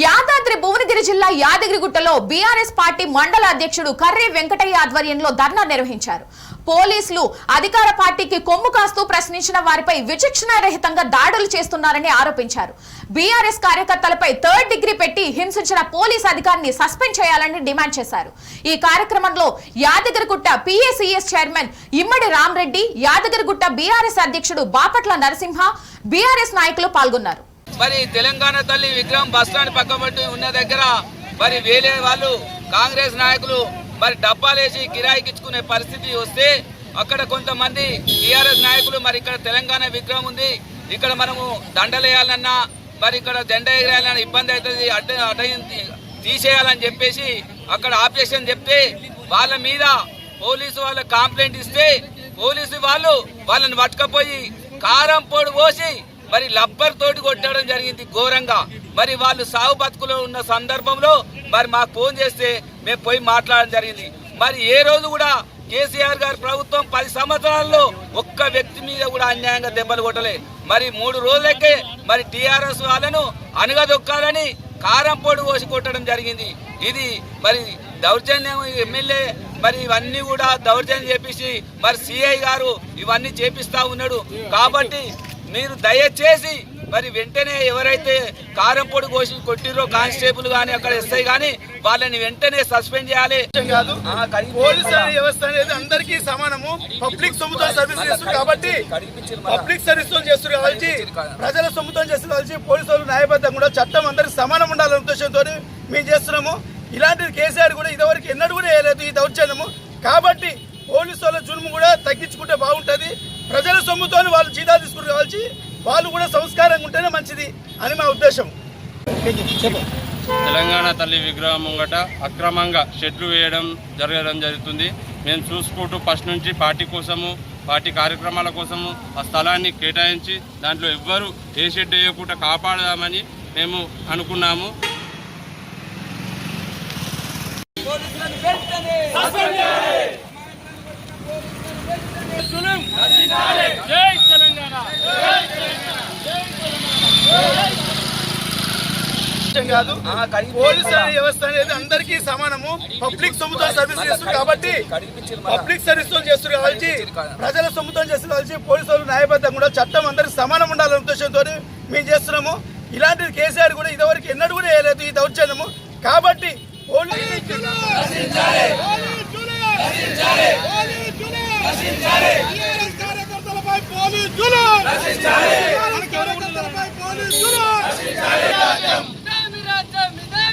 యాదాద్రి భువనగిరి జిల్లా యాదగిరిగుట్టలో BRS party మండల అధ్యక్షుడు కర్రీ వెంకటయ్య ఆధ్వర్యంలో ధర్నా నిర్వహించారు. పోలీసులు అధికార పార్టీకి కొమ్ము కాస్తూ ప్రశ్నించిన వారిపై విచక్షణారహితంగా దాడులు చేస్తున్నారని ఆరోపించారు. బీఆర్ఎస్ కార్యకర్తలపై థర్డ్ డిగ్రీ పెట్టి హింసించిన పోలీస్ అధికారిని సస్పెండ్ చేయాలని డిమాండ్ చేశారు. ఈ కార్యక్రమంలో Yadagirigutta PACS chairman Immadi Ramareddy Yadagirigutta BRS అధ్యక్షుడు బాపట్ల నరసింహ బీఆర్ఎస్ నాయకులు పాల్గొన్నారు. మరి తెలంగాణ తల్లి విగ్రహం బస్టాండ్ పక్కబట్టి ఉన్న దగ్గర మరి వేరే వాళ్ళు కాంగ్రెస్ నాయకులు మరి డబ్బాలేసి కిరాయికిచ్చుకునే పరిస్థితి వస్తే అక్కడ కొంతమంది టీఆర్ఎస్ నాయకులు మరి ఇక్కడ తెలంగాణ విగ్రహం ఉంది. ఇక్కడ మనము దండలేయాలన్నా మరి ఇక్కడ జెండా ఎగరేయాలన్నా ఇబ్బంది అవుతుంది. అడ్డ అడ్డ తీసేయాలని చెప్పేసి అక్కడ ఆపరేషన్ చెప్తే వాళ్ళ మీద పోలీసు వాళ్ళ కంప్లైంట్ ఇస్తే పోలీసు వాళ్ళు వాళ్ళని పట్టుకపోయి కారం పొడి పోసి మరి లబ్బర్ తోటి కొట్టడం జరిగింది ఘోరంగా. మరి వాళ్ళు సాగు బతుకులో ఉన్న సందర్భంలో మరి మాకు ఫోన్ చేస్తే మేము పోయి మాట్లాడడం జరిగింది. మరి ఏ రోజు కూడా కేసీఆర్ గారి ప్రభుత్వం పది సంవత్సరాల్లో ఒక్క వ్యక్తి మీద కూడా అన్యాయంగా దెబ్బలు కొట్టలే. మరి మూడు రోజులకే మరి టీఆర్ఎస్ వాళ్ళను అనగదొక్కాలని కారం పొడి పోసి కొట్టడం జరిగింది. ఇది మరి దౌర్జన్యం ఎమ్మెల్యే మరి ఇవన్నీ కూడా దౌర్జన్యం చేపించి మరి సిఐ గారు ఇవన్నీ చేపిస్తా ఉన్నాడు. కాబట్టి మీరు దయచేసి మరి వెంటనే ఎవరైతే కారం పొడి కోసి కొట్టిరో కానిస్టేబుల్ గాని అక్కడ ఎస్ఐ గాని వాళ్ళని వెంటనే సస్పెండ్ చేయాలి. కాదు. పోలీస్ వ్యవస్థ అనేది అందరికీ సమానము. పబ్లిక్ సొమ్ముతో సర్వీస్ చేస్తారు కాబట్టి పబ్లిక్ సర్వీస్తో చేస్తారు కాబట్టి ప్రజల సొమ్ముతో చేస్తారు కాబట్టి పోలీసులు న్యాయబద్ధంగా కూడా చట్టం అందరికి సమానం ఉండాలనే ఉద్దేశంతో మేము చేస్తున్నాము. ఇలాంటిది కేసీఆర్ కూడా ఇదివరకు ఎన్నడూ కూడా వేయలేదు ఈ దౌర్జన్యము. కాబట్టి పోలీసు వాళ్ళ జులుము కూడా తగ్గించుకుంటే బాగుంటది. ప్రజల సొమ్ముతో వాళ్ళు జీతాలు తీసుకుని కాబట్టి వాళ్ళు కూడా సంస్కారంగా ఉంటేనే మంచిది అని మా ఉద్దేశం. తెలంగాణ తల్లి విగ్రహం ముంగట అక్రమంగా షెడ్లు వేయడం జరగడం జరుగుతుంది. మేము చూసుకుంటూ ఫస్ట్ నుంచి పార్టీ కోసము పార్టీ కార్యక్రమాల కోసము ఆ స్థలాన్ని కేటాయించి దాంట్లో ఎవ్వరూ ఏ షెడ్ వేయకుండా కాపాడదామని మేము అనుకున్నాము. కాదు. ఆ, కడిగి- పోలీస్ అనే వ్యవస్థ అనేది అందరికీ సమానము. పబ్లిక్ సొమ్ముతో సర్వీస్ చేస్తారు కాబట్టి పబ్లిక్ సర్వీస్తో చేస్తారు కాబట్టి ప్రజల సొమ్ముతో చేస్తారు కాబట్టి పోలీసులు న్యాయబద్ధంగా కూడా చట్టం అందరికి సమానం ఉండాలనే ఉద్దేశంతో మేము చేస్తున్నాము. ఇలాంటిది కేసీఆర్ కూడా ఇదివరకు ఎన్నడూ కూడా వేయలేదు ఈ దౌర్జన్యము. కాబట్టి పోలీసు